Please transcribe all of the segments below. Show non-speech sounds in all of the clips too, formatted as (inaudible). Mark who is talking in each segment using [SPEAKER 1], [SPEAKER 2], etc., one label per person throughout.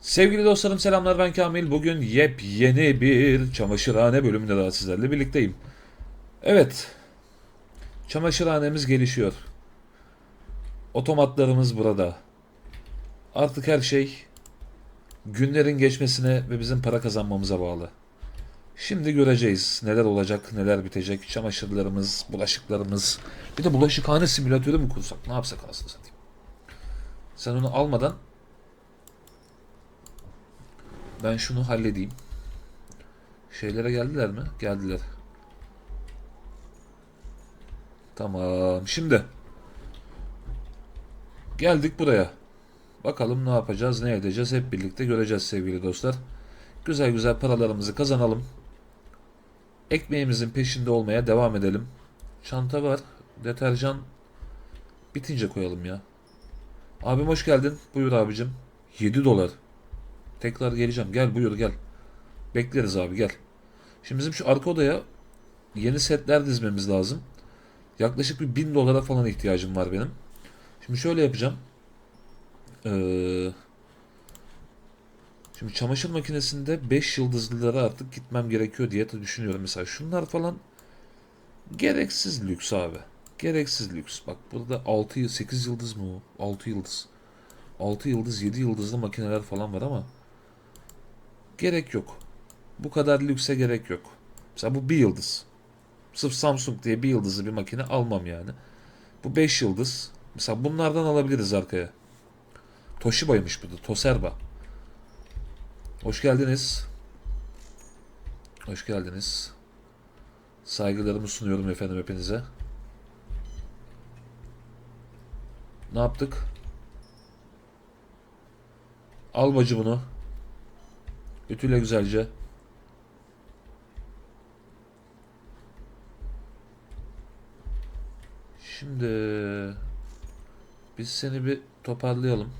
[SPEAKER 1] Sevgili dostlarım selamlar ben Kamil. Bugün yepyeni bir çamaşırhane bölümünde daha sizlerle birlikteyim. Evet. Çamaşırhanemiz gelişiyor. Otomatlarımız burada. Artık her şey günlerin geçmesine ve bizim para kazanmamıza bağlı. Şimdi göreceğiz neler olacak, neler bitecek. Çamaşırlarımız, bulaşıklarımız. Bir de bulaşıkhane simülatörü mü kursak? Ne yapsak aslında satayım. Sen onu almadan ben şunu halledeyim. Şeylere geldiler mi? Geldiler. Tamam. Şimdi geldik buraya. Bakalım ne yapacağız, ne edeceğiz hep birlikte göreceğiz sevgili dostlar. Güzel güzel paralarımızı kazanalım. Ekmeğimizin peşinde olmaya devam edelim. Çanta var. Deterjan bitince koyalım ya. Abim hoş geldin. Buyur abicim. 7 dolar. Tekrar geleceğim. Gel buyur gel. Bekleriz abi gel. Şimdi bizim şu arka odaya yeni setler dizmemiz lazım. Yaklaşık bir 1000 dolara falan ihtiyacım var benim. Şimdi şöyle yapacağım. Ee, şimdi çamaşır makinesinde 5 yıldızlılara artık gitmem gerekiyor diye de düşünüyorum. Mesela şunlar falan gereksiz lüks abi. Gereksiz lüks. Bak burada 6 8 yıldız mı o? 6 yıldız. 6 yıldız 7 yıldızlı makineler falan var ama gerek yok. Bu kadar lükse gerek yok. Mesela bu bir yıldız. Sırf Samsung diye bir yıldızlı bir makine almam yani. Bu 5 yıldız. Mesela bunlardan alabiliriz arkaya. Toshiba'ymış bu da. Toserba. Hoş geldiniz. Hoş geldiniz. Saygılarımı sunuyorum efendim hepinize. Ne yaptık? Al bacı bunu. Ütüle güzelce. Şimdi biz seni bir toparlayalım.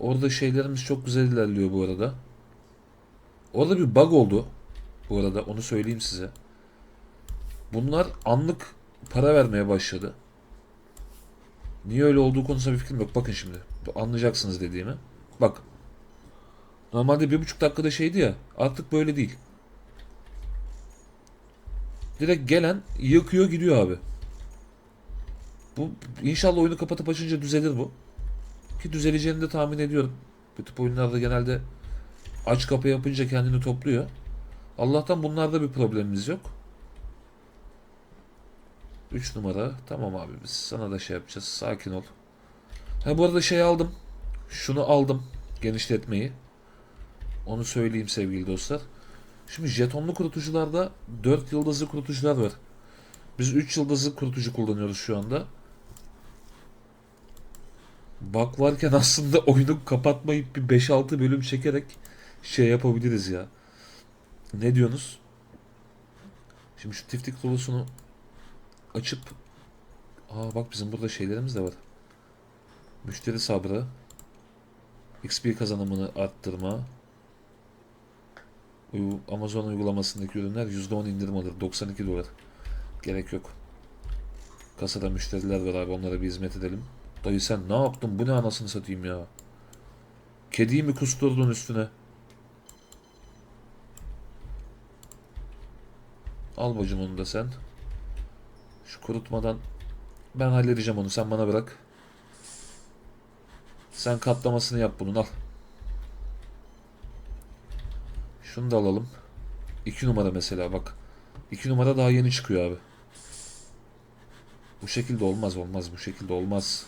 [SPEAKER 1] Orada şeylerimiz çok güzel ilerliyor bu arada. Orada bir bug oldu. Bu arada onu söyleyeyim size. Bunlar anlık para vermeye başladı. Niye öyle olduğu konusunda bir fikrim yok. Bakın şimdi. Anlayacaksınız dediğimi. Bak. Normalde bir buçuk dakikada şeydi ya. Artık böyle değil. Direkt gelen yıkıyor gidiyor abi. Bu inşallah oyunu kapatıp açınca düzelir bu. Ki düzeleceğini de tahmin ediyorum. Bu tip oyunlarda genelde aç kapı yapınca kendini topluyor. Allah'tan bunlarda bir problemimiz yok. 3 numara. Tamam abi biz sana da şey yapacağız. Sakin ol. Ha bu arada şey aldım. Şunu aldım. Genişletmeyi. Onu söyleyeyim sevgili dostlar. Şimdi jetonlu kurutucularda 4 yıldızlı kurutucular var. Biz 3 yıldızlı kurutucu kullanıyoruz şu anda. Bak varken (laughs) aslında oyunu kapatmayıp bir 5-6 bölüm çekerek şey yapabiliriz ya. Ne diyorsunuz? Şimdi şu tiftik dolusunu açıp Aa bak bizim burada şeylerimiz de var. Müşteri sabrı. XP kazanımını arttırma. Amazon uygulamasındaki ürünler %10 indirim alır. 92 dolar. Gerek yok. Kasada müşteriler var abi onlara bir hizmet edelim. Dayı sen ne yaptın? Bu ne anasını satayım ya. Kediyi mi kusturdun üstüne? Al bacım onu da sen. Şu kurutmadan ben halledeceğim onu. Sen bana bırak. Sen katlamasını yap bunun al. Şunu da alalım. 2 numara mesela bak. 2 numara daha yeni çıkıyor abi. Bu şekilde olmaz olmaz bu şekilde olmaz.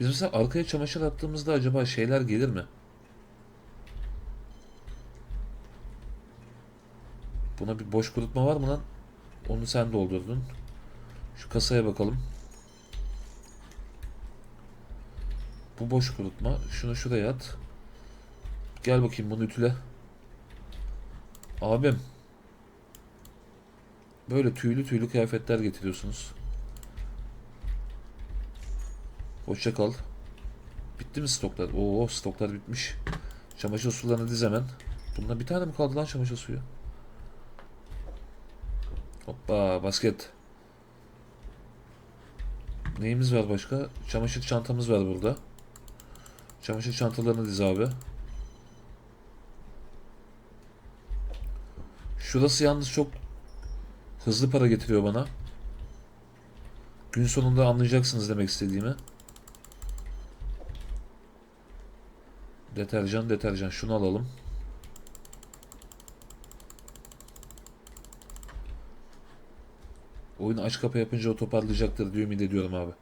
[SPEAKER 1] Biz mesela arkaya çamaşır attığımızda acaba şeyler gelir mi? Buna bir boş kurutma var mı lan? Onu sen doldurdun. Şu kasaya bakalım. Bu boş kurutma. Şunu şuraya at. Gel bakayım bunu ütüle. Abim. Böyle tüylü tüylü kıyafetler getiriyorsunuz. Hoşça kal. Bitti mi stoklar? Oo stoklar bitmiş. Çamaşır sularını diz hemen. Bunda bir tane mi kaldı lan çamaşır suyu? Hoppa basket. Neyimiz var başka? Çamaşır çantamız var burada. Çamaşır çantalarını diz abi. Şurası yalnız çok hızlı para getiriyor bana. Gün sonunda anlayacaksınız demek istediğimi. Deterjan, deterjan. Şunu alalım. Oyunu aç kapa yapınca o toparlayacaktır diye ümit ediyorum abi.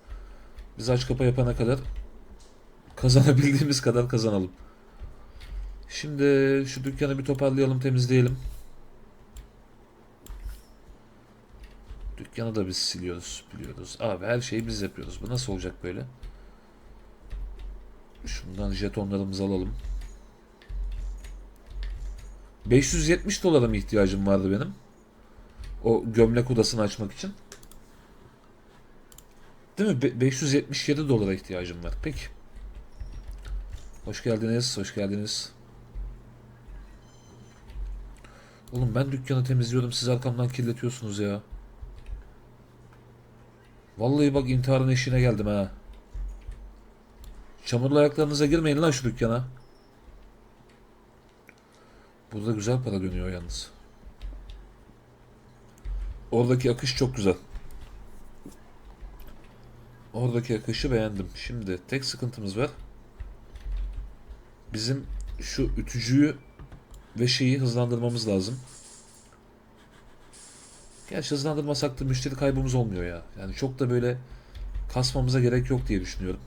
[SPEAKER 1] Biz aç kapa yapana kadar kazanabildiğimiz kadar kazanalım. Şimdi şu dükkanı bir toparlayalım, temizleyelim. Dükkanı da biz siliyoruz, biliyoruz. Abi her şeyi biz yapıyoruz. Bu nasıl olacak böyle? Şundan jetonlarımızı alalım. 570 dolara mı ihtiyacım vardı benim? O gömlek odasını açmak için. Değil mi? Be- 577 dolara ihtiyacım var. Peki. Hoş geldiniz, hoş geldiniz. Oğlum ben dükkanı temizliyorum, siz arkamdan kirletiyorsunuz ya. Vallahi bak intiharın eşiğine geldim ha. Çamurlu ayaklarınıza girmeyin lan şu dükkana. Burada güzel para dönüyor yalnız. Oradaki akış çok güzel. Oradaki akışı beğendim. Şimdi tek sıkıntımız var. Bizim şu ütücüyü ve şeyi hızlandırmamız lazım. Gerçi hızlandırmasak da müşteri kaybımız olmuyor ya. Yani çok da böyle kasmamıza gerek yok diye düşünüyorum.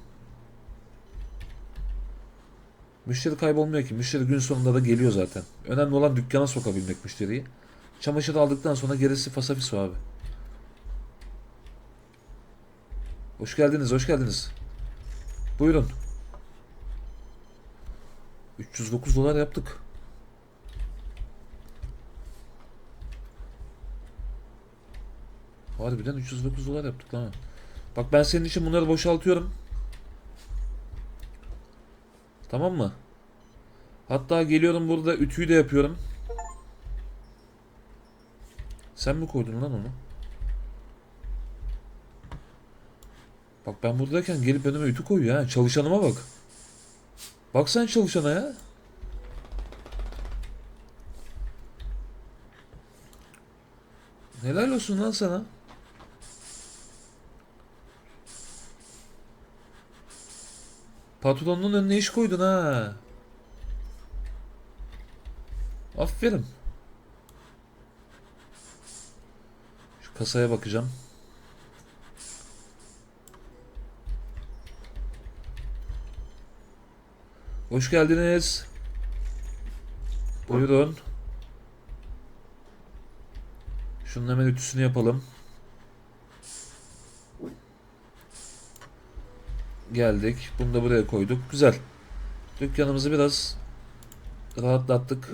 [SPEAKER 1] Müşteri kaybolmuyor ki. Müşteri gün sonunda da geliyor zaten. Önemli olan dükkana sokabilmek müşteriyi. Çamaşır aldıktan sonra gerisi fasafis o abi. Hoş geldiniz, hoş geldiniz. Buyurun. 309 dolar yaptık. Harbiden 309 dolar yaptık lan. Bak ben senin için bunları boşaltıyorum. Tamam mı? Hatta geliyorum burada ütüyü de yapıyorum. Sen mi koydun lan onu? Bak ben buradayken gelip önüme ütü koyuyor ha. Çalışanıma bak. Bak sen çalışana ya. Helal olsun lan sana. Patronun önüne iş koydun ha. Aferin. Şu kasaya bakacağım. Hoş geldiniz. Buyurun. Şunun hemen ütüsünü yapalım. Geldik. Bunu da buraya koyduk. Güzel. Dükkanımızı biraz rahatlattık.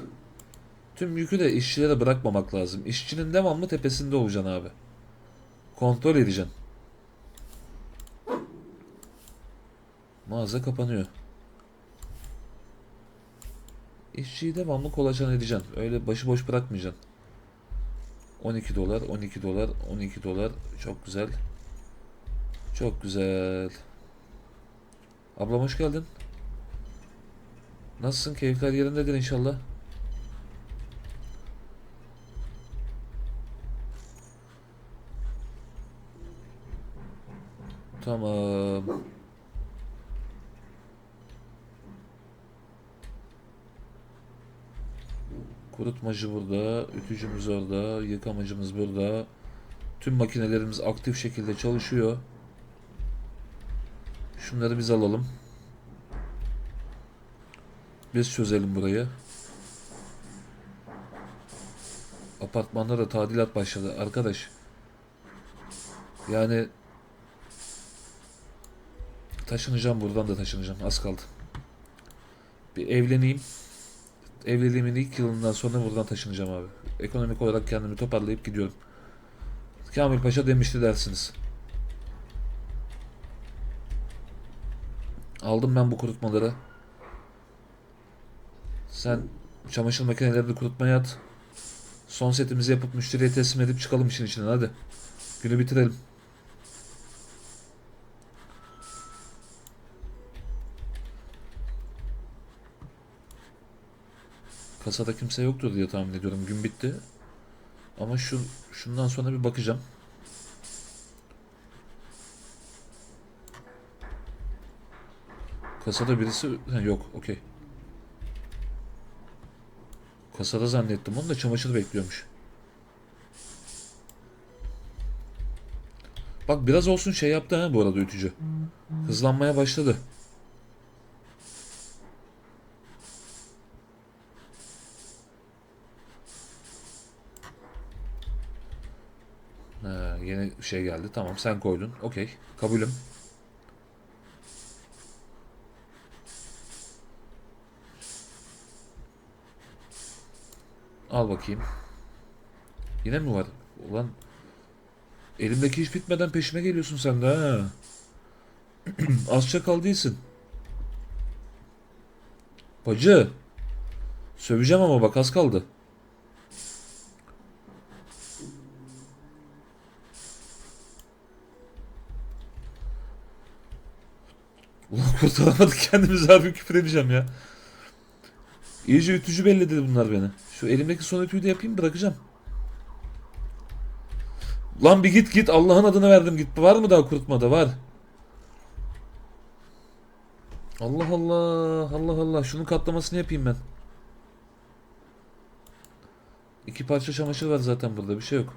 [SPEAKER 1] Tüm yükü de işçilere bırakmamak lazım. İşçinin devamlı tepesinde olacaksın abi. Kontrol edeceksin. Mağaza kapanıyor. İşçiyi devamlı kolaçan edeceksin. Öyle başıboş bırakmayacaksın. 12 dolar, 12 dolar, 12 dolar. Çok güzel. Çok güzel. Ablam hoş geldin. Nasılsın? Keyifler yerindedir inşallah. Tamam. Kurutmacı burada, ütücümüz orada, yıkamacımız burada. Tüm makinelerimiz aktif şekilde çalışıyor. Şunları biz alalım. Biz çözelim burayı. Apartmanda da tadilat başladı arkadaş. Yani taşınacağım buradan da taşınacağım. Az kaldı. Bir evleneyim. Evliliğimin ilk yılından sonra buradan taşınacağım abi. Ekonomik olarak kendimi toparlayıp gidiyorum. Kamil Paşa demişti dersiniz. Aldım ben bu kurutmaları. Sen çamaşır makinelerini kurutmaya at. Son setimizi yapıp müşteriye teslim edip çıkalım işin içinden hadi. Günü bitirelim. Kasada kimse yoktur diye tahmin ediyorum. Gün bitti. Ama şu şundan sonra bir bakacağım. Kasada birisi ha, yok. Okey. Kasada zannettim onu da çamaşır bekliyormuş. Bak biraz olsun şey yaptı ha bu arada ütücü. Hızlanmaya başladı. Ha, yeni şey geldi. Tamam sen koydun. Okey. Kabulüm. Al bakayım. Yine mi var? Ulan elimdeki iş bitmeden peşime geliyorsun sen de ha. (clears throat) Az çakal değilsin. Bacı. Söveceğim ama bak az kaldı. Kurtaramadık kendimizi harbi küfür edeceğim ya. İyice ütücü belledi bunlar beni. Şu elimdeki son ütüyü de yapayım bırakacağım. Lan bir git git Allah'ın adını verdim git. Var mı daha kurutmada? Var. Allah Allah Allah Allah şunun katlamasını yapayım ben. İki parça çamaşır var zaten burada bir şey yok.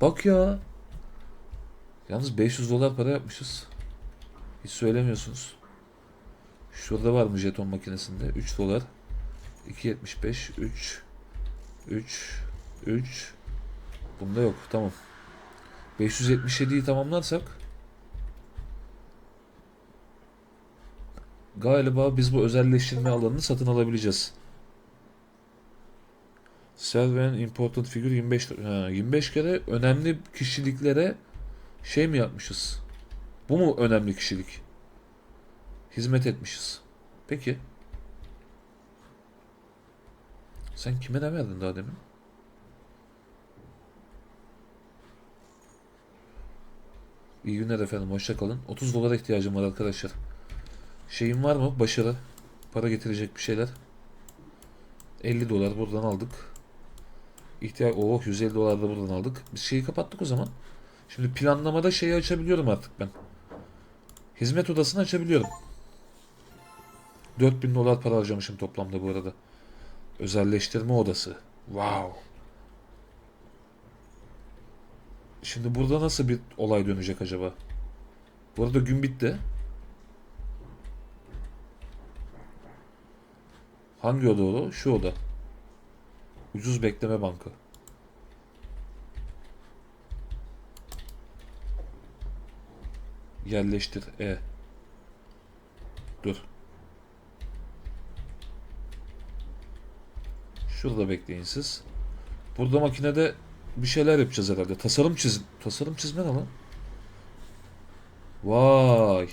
[SPEAKER 1] Bak ya. Yalnız 500 dolar para yapmışız. Hiç söylemiyorsunuz. Şurada var mı jeton makinesinde? 3 dolar. 2.75 3 3 3 Bunda yok. Tamam. 577'yi tamamlarsak galiba biz bu özelleştirme alanını satın alabileceğiz. And important figure 25 ha, 25 kere önemli kişiliklere şey mi yapmışız? Bu mu önemli kişilik? Hizmet etmişiz. Peki. Sen kime ne verdin daha demin? İyi günler efendim. Hoşça kalın. 30 dolara ihtiyacım var arkadaşlar. Şeyim var mı? Başarı. Para getirecek bir şeyler. 50 dolar buradan aldık. İhtiyaç oh 150 dolar da buradan aldık. Biz şeyi kapattık o zaman. Şimdi planlamada şeyi açabiliyorum artık ben. Hizmet odasını açabiliyorum. 4000 dolar para harcamışım toplamda bu arada. Özelleştirme odası. Wow. Şimdi burada nasıl bir olay dönecek acaba? Bu arada gün bitti. Hangi oda o? Şu oda. Ucuz bekleme bankı. Yerleştir. E. Dur. Şurada bekleyin siz. Burada makinede bir şeyler yapacağız herhalde. Tasarım çiz tasarım çizme ne lan? Vay.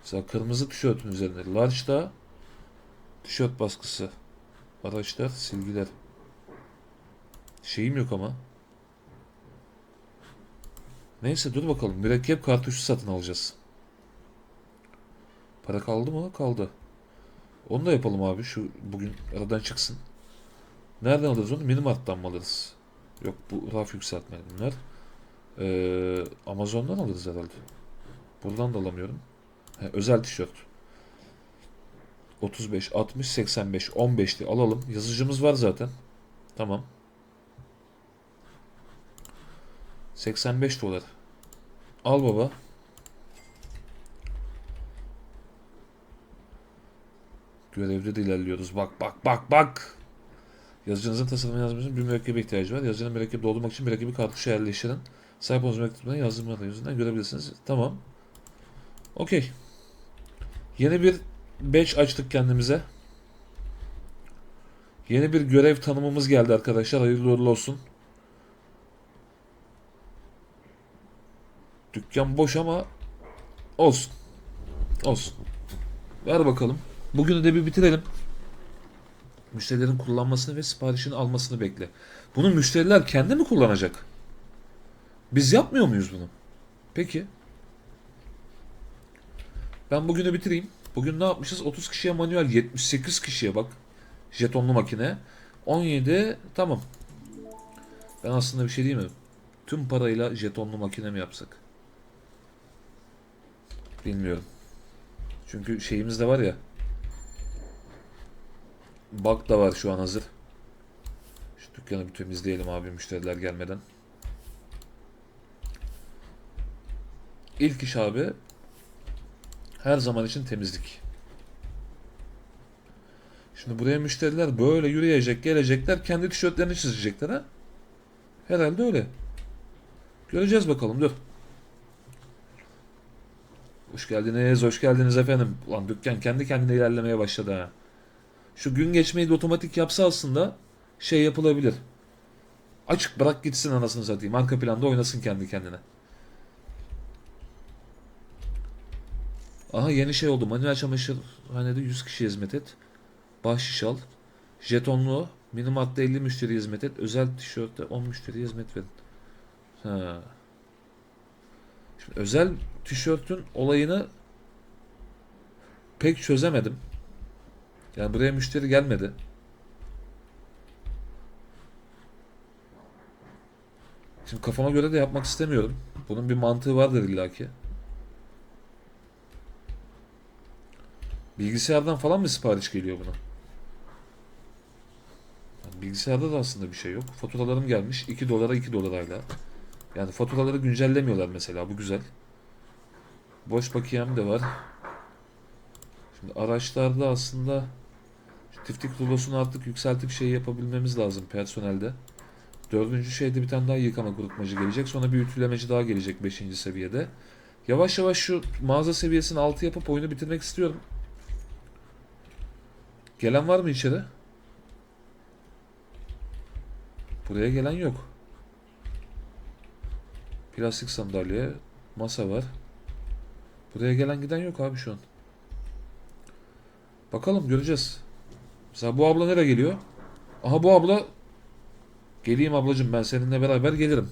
[SPEAKER 1] Mesela kırmızı tişörtün üzerinde. Large'da tişört baskısı. Araçlar, silgiler. Şeyim yok ama. Neyse dur bakalım. Mürekkep kartuşu satın alacağız. Para kaldı mı? Kaldı. Onu da yapalım abi. Şu bugün aradan çıksın. Nereden alırız onu? Minimart'tan mı alırız? Yok bu raf yükseltme bunlar. Ee, Amazon'dan alırız herhalde. Buradan da alamıyorum. He, özel tişört. 35, 60, 85, 15'li alalım. Yazıcımız var zaten. Tamam. 85 dolar. Al baba. Görevde de ilerliyoruz. Bak bak bak bak. Yazıcınızın tasarımını yazmışsın. Bir mürekkebe ihtiyacı var. Yazıcının mürekkebi doldurmak için mürekkebi kartuşa yerleştirin. Sahip olduğunuz mürekkebden yazdırma yüzünden görebilirsiniz. Tamam. Okey. Yeni bir badge açtık kendimize. Yeni bir görev tanımımız geldi arkadaşlar. Hayırlı uğurlu olsun. Dükkan boş ama olsun. Olsun. Ver bakalım. Bugünü de bir bitirelim. Müşterilerin kullanmasını ve siparişini almasını bekle. Bunu müşteriler kendi mi kullanacak? Biz yapmıyor muyuz bunu? Peki. Ben bugünü bitireyim. Bugün ne yapmışız? 30 kişiye manuel, 78 kişiye bak. Jetonlu makine. 17 tamam. Ben aslında bir şey diyeyim mi? Tüm parayla jetonlu makine mi yapsak? Bilmiyorum. Çünkü şeyimiz de var ya. Bug da var şu an hazır. Şu dükkanı bir temizleyelim abi müşteriler gelmeden. İlk iş abi her zaman için temizlik. Şimdi buraya müşteriler böyle yürüyecek, gelecekler, kendi tişörtlerini çizecekler ha. Herhalde öyle. Göreceğiz bakalım dur. Hoş geldiniz, hoş geldiniz efendim. Ulan dükkan kendi kendine ilerlemeye başladı ha. Şu gün geçmeyi de otomatik yapsa aslında şey yapılabilir. Açık bırak gitsin anasını satayım. Arka planda oynasın kendi kendine. Aha yeni şey oldu. Manuel çamaşırhanede 100 kişi hizmet et. Bahşiş al. Jetonlu. Minimart'ta 50 müşteri hizmet et. Özel tişörtte 10 müşteri hizmet verin. Ha. Şimdi özel tişörtün olayını pek çözemedim. Yani buraya müşteri gelmedi. Şimdi kafama göre de yapmak istemiyorum. Bunun bir mantığı vardır illaki. Bilgisayardan falan mı sipariş geliyor buna? Bilgisayarda da aslında bir şey yok. Faturalarım gelmiş 2 dolara 2 dolarayla. Yani faturaları güncellemiyorlar mesela bu güzel. Boş bakiyem de var. Şimdi araçlarda aslında tiftik rulosunu artık yükseltip şey yapabilmemiz lazım personelde. Dördüncü şeyde bir tane daha yıkama kurutmacı gelecek. Sonra bir ütülemeci daha gelecek 5. seviyede. Yavaş yavaş şu mağaza seviyesini 6 yapıp oyunu bitirmek istiyorum. Gelen var mı içeri? Buraya gelen yok. Plastik sandalye, masa var. Buraya gelen giden yok abi şu an. Bakalım göreceğiz. Mesela bu abla nereye geliyor? Aha bu abla Geleyim ablacığım ben seninle beraber gelirim.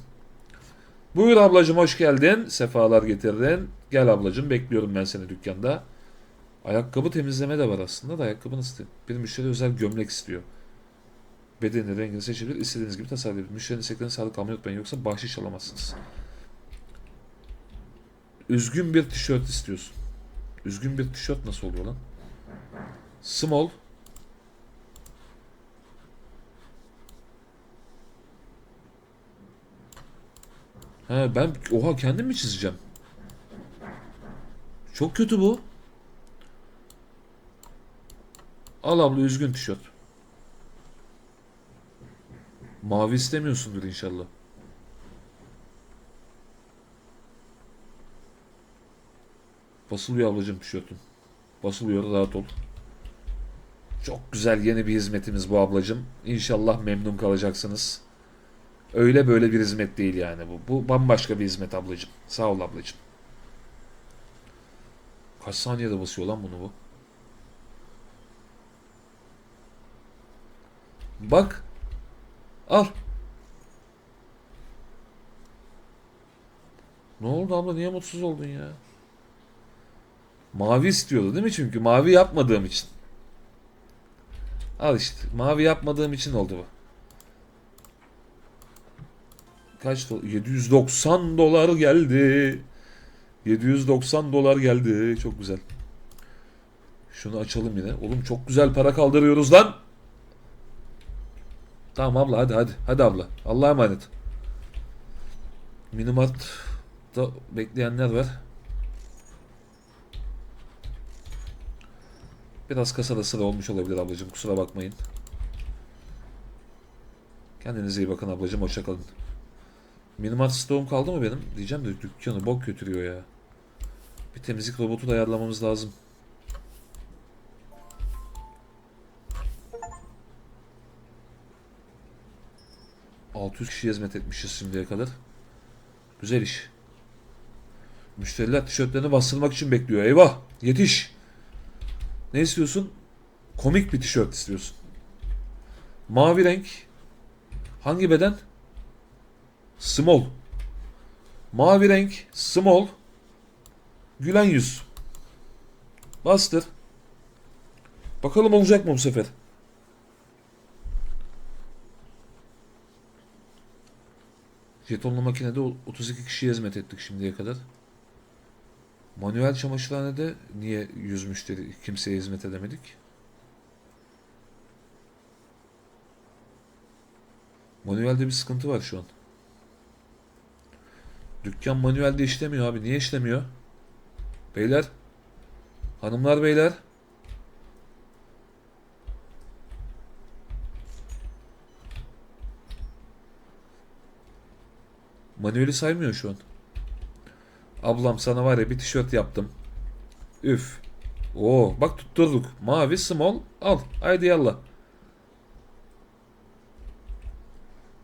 [SPEAKER 1] Buyur ablacığım hoş geldin. Sefalar getirdin. Gel ablacığım bekliyorum ben seni dükkanda. Ayakkabı temizleme de var aslında da ayakkabını istedim. Bir müşteri özel gömlek istiyor. Bedeni, rengini seçebilir. istediğiniz gibi tasarlayabilir. Müşterinin isteklerini sadık kalmayı unutmayın yoksa bahşiş alamazsınız. Üzgün bir tişört istiyorsun. Üzgün bir tişört nasıl oluyor lan? Small. He ben oha kendim mi çizeceğim? Çok kötü bu. Al abla üzgün tişört. Mavi istemiyorsundur inşallah. Basılıyor ablacığım tişörtün. Basılıyor rahat ol. Çok güzel yeni bir hizmetimiz bu ablacığım. İnşallah memnun kalacaksınız. Öyle böyle bir hizmet değil yani bu. Bu bambaşka bir hizmet ablacığım. Sağ ol ablacığım. Kaç saniyede basıyor lan bunu bu? Bak. Al. Ne oldu abla? Niye mutsuz oldun ya? Mavi istiyordu değil mi çünkü? Mavi yapmadığım için. Al işte. Mavi yapmadığım için oldu bu. Kaç dolar? 790 dolar geldi. 790 dolar geldi. Çok güzel. Şunu açalım yine. Oğlum çok güzel para kaldırıyoruz lan. Tamam abla hadi hadi. Hadi abla. Allah'a emanet. Minimart'ta bekleyenler var. Biraz kasada sıra olmuş olabilir ablacığım. Kusura bakmayın. Kendinize iyi bakın ablacığım. Hoşçakalın. Minimart stoğum kaldı mı benim? Diyeceğim de dükkanı bok götürüyor ya. Bir temizlik robotu da ayarlamamız lazım. ...600 kişi hizmet etmişiz şimdiye kadar. Güzel iş. Müşteriler tişörtlerini bastırmak için bekliyor. Eyvah! Yetiş! Ne istiyorsun? Komik bir tişört istiyorsun. Mavi renk. Hangi beden? Small. Mavi renk. Small. Gülen yüz. Bastır. Bakalım olacak mı bu sefer? Jetonlu makinede o- 32 kişiye hizmet ettik şimdiye kadar. Manuel çamaşırhanede niye 100 müşteri kimseye hizmet edemedik? Manuelde bir sıkıntı var şu an. Dükkan manuelde işlemiyor abi. Niye işlemiyor? Beyler. Hanımlar beyler. Manueli saymıyor şu an. Ablam sana var ya bir tişört yaptım. Üf. Oo bak tutturduk. Mavi small al. Haydi yallah.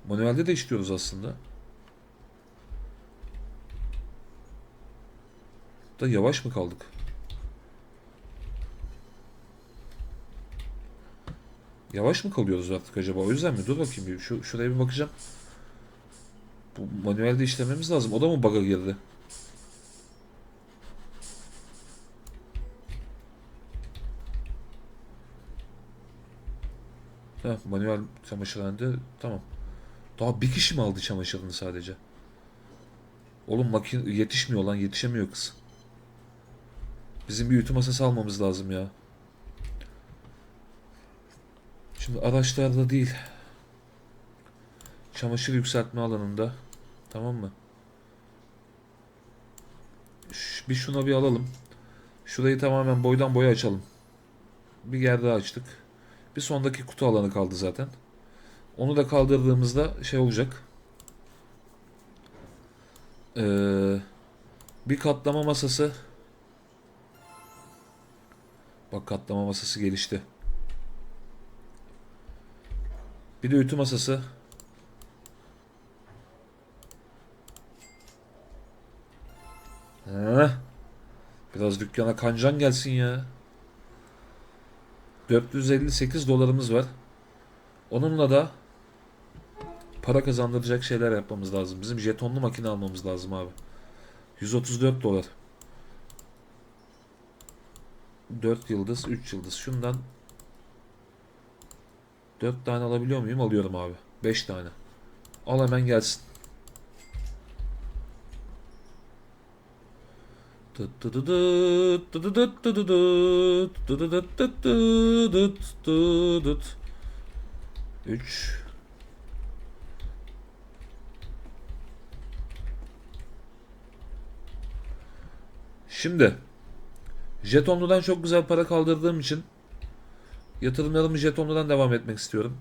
[SPEAKER 1] Manuelde de işliyoruz aslında. Da yavaş mı kaldık? Yavaş mı kalıyoruz artık acaba? O yüzden mi? Dur bakayım bir. Şu, şuraya bir bakacağım. Bu manuelde işlememiz lazım. O da mı bug'a girdi? Manuel çamaşırhanede tamam. Daha bir kişi mi aldı çamaşırını sadece? Oğlum makine yetişmiyor lan yetişemiyor kız. Bizim bir ütü masası almamız lazım ya. Şimdi araçlarda değil. Çamaşır yükseltme alanında. Tamam mı? Ş- bir şuna bir alalım. Şurayı tamamen boydan boya açalım. Bir yer daha açtık. Bir sondaki kutu alanı kaldı zaten. Onu da kaldırdığımızda şey olacak. Ee, bir katlama masası. Bak katlama masası gelişti. Bir de ütü masası. Heh. Biraz dükkana kancan gelsin ya. 458 dolarımız var. Onunla da para kazandıracak şeyler yapmamız lazım. Bizim jetonlu makine almamız lazım abi. 134 dolar. 4 yıldız, 3 yıldız. Şundan 4 tane alabiliyor muyum? Alıyorum abi. 5 tane. Al hemen gelsin. 3 Şimdi jetonludan çok güzel para kaldırdığım için yatırımlarımı jetonludan devam etmek istiyorum.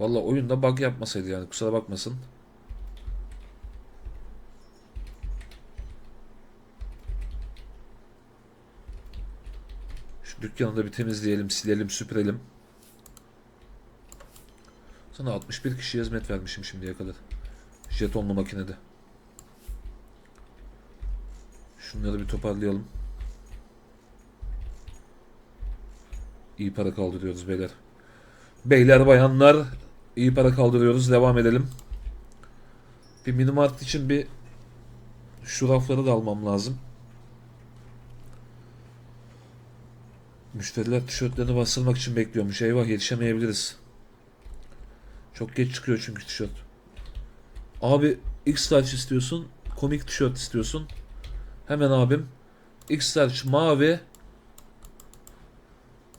[SPEAKER 1] Valla oyunda bug yapmasaydı yani kusura bakmasın. Dükkanı da bir temizleyelim, silelim, süpürelim. Sana 61 kişiye hizmet vermişim şimdiye kadar. Jetonlu makinede. Şunları bir toparlayalım. İyi para kaldırıyoruz beyler. Beyler bayanlar iyi para kaldırıyoruz. Devam edelim. Bir minimart için bir şu rafları da almam lazım. Müşteriler tişörtlerini bastırmak için bekliyormuş. Eyvah yetişemeyebiliriz. Çok geç çıkıyor çünkü tişört. Abi X large istiyorsun. Komik tişört istiyorsun. Hemen abim. X large mavi.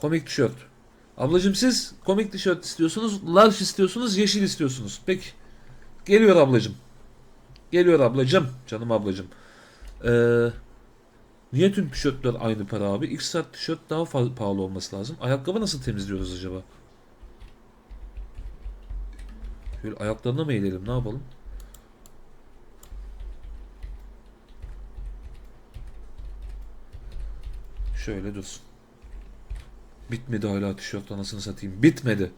[SPEAKER 1] Komik tişört. Ablacım siz komik tişört istiyorsunuz. Large istiyorsunuz. Yeşil istiyorsunuz. Peki. Geliyor ablacım. Geliyor ablacım. Canım ablacım. Ee, niye tüm tişörtler aynı para abi? X large tişört daha pahalı olması lazım. Ayakkabı nasıl temizliyoruz acaba? Şöyle ayaklarına mı eğilelim? Ne yapalım? Şöyle dursun. Bitmedi hala tişört anasını satayım. Bitmedi.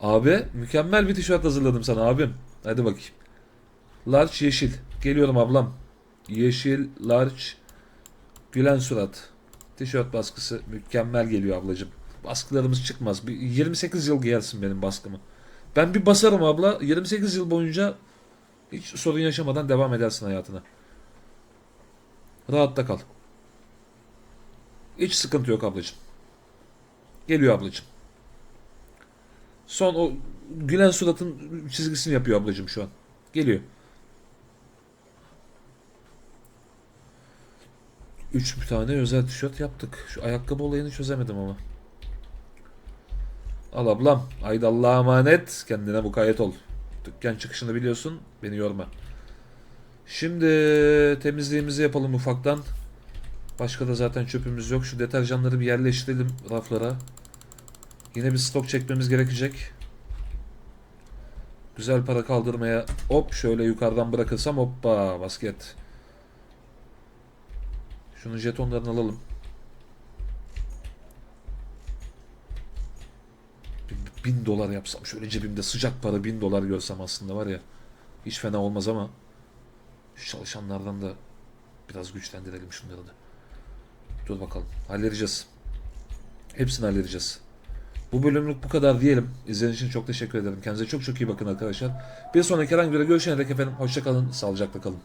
[SPEAKER 1] Abi mükemmel bir tişört hazırladım sana abim. Hadi bakayım. Large yeşil. Geliyorum ablam. Yeşil, large, gülen surat. Tişört baskısı mükemmel geliyor ablacım. Baskılarımız çıkmaz. Bir 28 yıl giyersin benim baskımı. Ben bir basarım abla. 28 yıl boyunca hiç sorun yaşamadan devam edersin hayatına. Rahatta kal. Hiç sıkıntı yok ablacığım. Geliyor ablacığım. Son o gülen suratın çizgisini yapıyor ablacığım şu an. Geliyor. Üç bir tane özel tişört yaptık. Şu ayakkabı olayını çözemedim ama. Al ablam. Haydi Allah'a emanet. Kendine mukayyet ol. Dükkan çıkışını biliyorsun. Beni yorma. Şimdi temizliğimizi yapalım ufaktan. Başka da zaten çöpümüz yok. Şu deterjanları bir yerleştirelim raflara. Yine bir stok çekmemiz gerekecek. Güzel para kaldırmaya hop şöyle yukarıdan bırakırsam hoppa basket. Şunun jetonlarını alalım. Bin dolar yapsam şöyle cebimde sıcak para bin dolar görsem aslında var ya hiç fena olmaz ama şu çalışanlardan da biraz güçlendirelim şunları da. Dur bakalım halledeceğiz. Hepsini halledeceğiz. Bu bölümlük bu kadar diyelim. İzlediğiniz için çok teşekkür ederim. Kendinize çok çok iyi bakın arkadaşlar. Bir sonraki herhangi bir görüşene dek efendim. Hoşçakalın, sağlıcakla kalın.